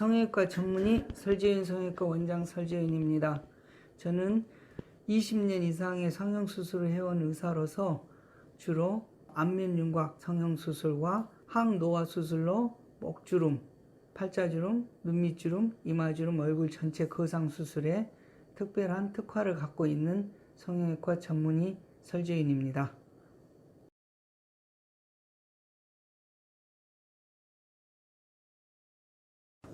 성형외과 전문의 설재윤 성형외과 원장 설재윤입니다. 저는 20년 이상의 성형수술을 해온 의사로서 주로 안면윤곽 성형수술과 항노화 수술로 목주름, 팔자주름, 눈밑주름, 이마주름, 얼굴 전체 거상 수술에 특별한 특화를 갖고 있는 성형외과 전문의 설재윤입니다.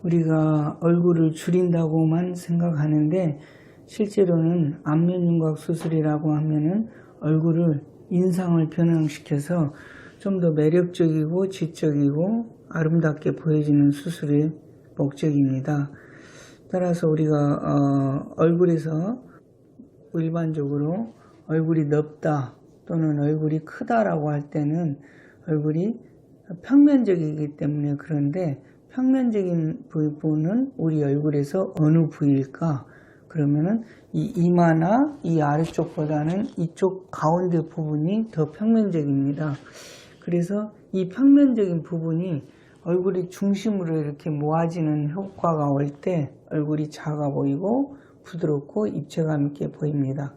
우리가 얼굴을 줄인다고만 생각하는데 실제로는 안면윤곽 수술이라고 하면은 얼굴을 인상을 변형시켜서 좀 더 매력적이고 지적이고 아름답게 보여지는 수술의 목적입니다. 따라서 우리가 어, 얼굴에서 일반적으로 얼굴이 넓다 또는 얼굴이 크다라고 할 때는 얼굴이 평면적이기 때문에 그런데 평면적인 부분은 우리 얼굴에서 어느 부위일까? 그러면은 이 이마나 이 아래쪽보다는 이쪽 가운데 부분이 더 평면적입니다. 그래서 이 평면적인 부분이 얼굴이 중심으로 이렇게 모아지는 효과가 올 때 얼굴이 작아 보이고 부드럽고 입체감 있게 보입니다.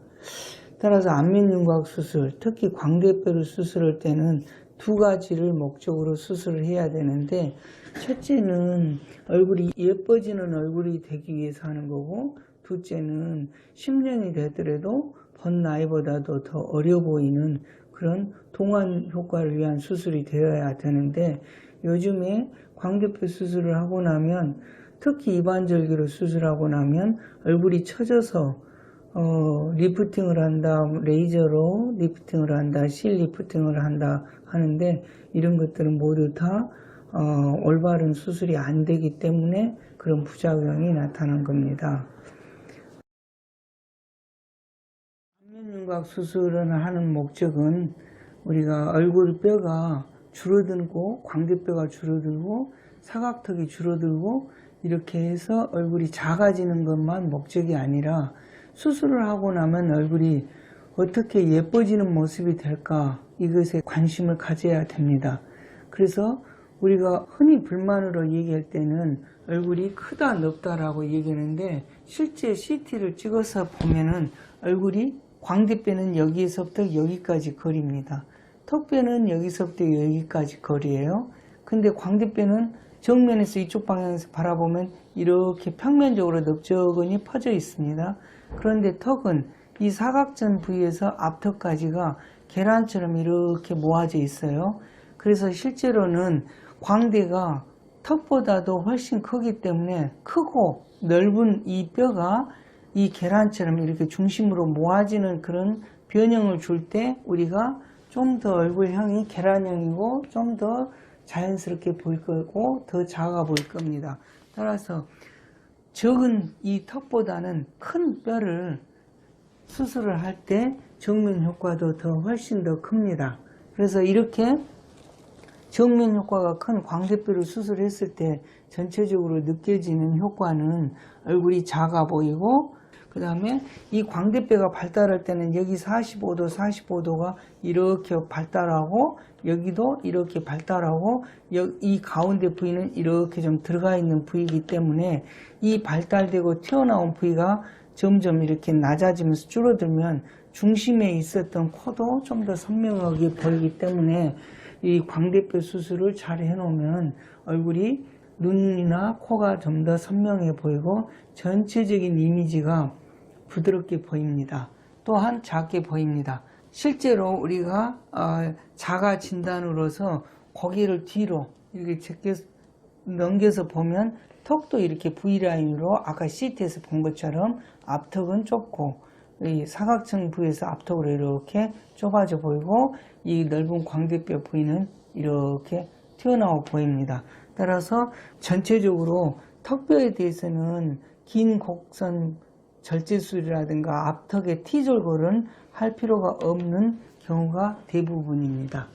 따라서 안면윤곽 수술, 특히 광대뼈를 수술할 때는 두 가지를 목적으로 수술을 해야 되는데 첫째는 얼굴이 예뻐지는 얼굴이 되기 위해서 하는 거고 둘째는 10년이 되더라도 본 나이보다도 더 어려 보이는 그런 동안 효과를 위한 수술이 되어야 되는데 요즘에 광대뼈 수술을 하고 나면 특히 이반절기로 수술하고 나면 얼굴이 처져서 어, 리프팅을 한다, 레이저로 리프팅을 한다, 실 리프팅을 한다 하는데 이런 것들은 모두 다 어, 올바른 수술이 안 되기 때문에 그런 부작용이 나타난 겁니다. 안면윤곽 수술을 하는 목적은 우리가 얼굴 뼈가 줄어들고 광대뼈가 줄어들고 사각턱이 줄어들고 이렇게 해서 얼굴이 작아지는 것만 목적이 아니라 수술을 하고 나면 얼굴이 어떻게 예뻐지는 모습이 될까 이것에 관심을 가져야 됩니다. 그래서 우리가 흔히 불만으로 얘기할 때는 얼굴이 크다 넓다라고 얘기하는데 실제 CT를 찍어서 보면은 얼굴이 광대뼈는 여기에서부터 여기까지 거리입니다. 턱뼈는 여기서부터 여기까지 거리예요. 근데 광대뼈는 정면에서 이쪽 방향에서 바라보면 이렇게 평면적으로 넓적하니 퍼져 있습니다. 그런데 턱은 이 사각전 부위에서 앞턱까지가 계란처럼 이렇게 모아져 있어요. 그래서 실제로는 광대가 턱보다도 훨씬 크기 때문에 크고 넓은 이 뼈가 이 계란처럼 이렇게 중심으로 모아지는 그런 변형을 줄 때 우리가 좀 더 얼굴형이 계란형이고 좀 더 자연스럽게 보일 거고 더 작아 보일 겁니다. 따라서 적은 이 턱보다는 큰 뼈를 수술을 할 때 정면 효과도 더 훨씬 더 큽니다. 그래서 이렇게 정면 효과가 큰 광대뼈를 수술했을 때 전체적으로 느껴지는 효과는 얼굴이 작아 보이고 그 다음에 이 광대뼈가 발달할 때는 여기 45도 45도가 이렇게 발달하고 여기도 이렇게 발달하고 이 가운데 부위는 이렇게 좀 들어가 있는 부위이기 때문에 이 발달되고 튀어나온 부위가 점점 이렇게 낮아지면서 줄어들면 중심에 있었던 코도 좀 더 선명하게 보이기 때문에 이 광대뼈 수술을 잘 해놓으면 얼굴이 눈이나 코가 좀 더 선명해 보이고 전체적인 이미지가 부드럽게 보입니다. 또한 작게 보입니다. 실제로 우리가 어, 자가 진단으로서 고개를 뒤로 이렇게 제껴 넘겨서 보면 턱도 이렇게 V라인으로 아까 CT에서 본 것처럼 앞턱은 좁고 이 사각층 부위에서 앞턱으로 이렇게 좁아져 보이고 이 넓은 광대뼈 부위는 이렇게 튀어나와 보입니다. 따라서 전체적으로 턱뼈에 대해서는 긴 곡선 절제술이라든가 앞턱의 T졸골은 할 필요가 없는 경우가 대부분입니다.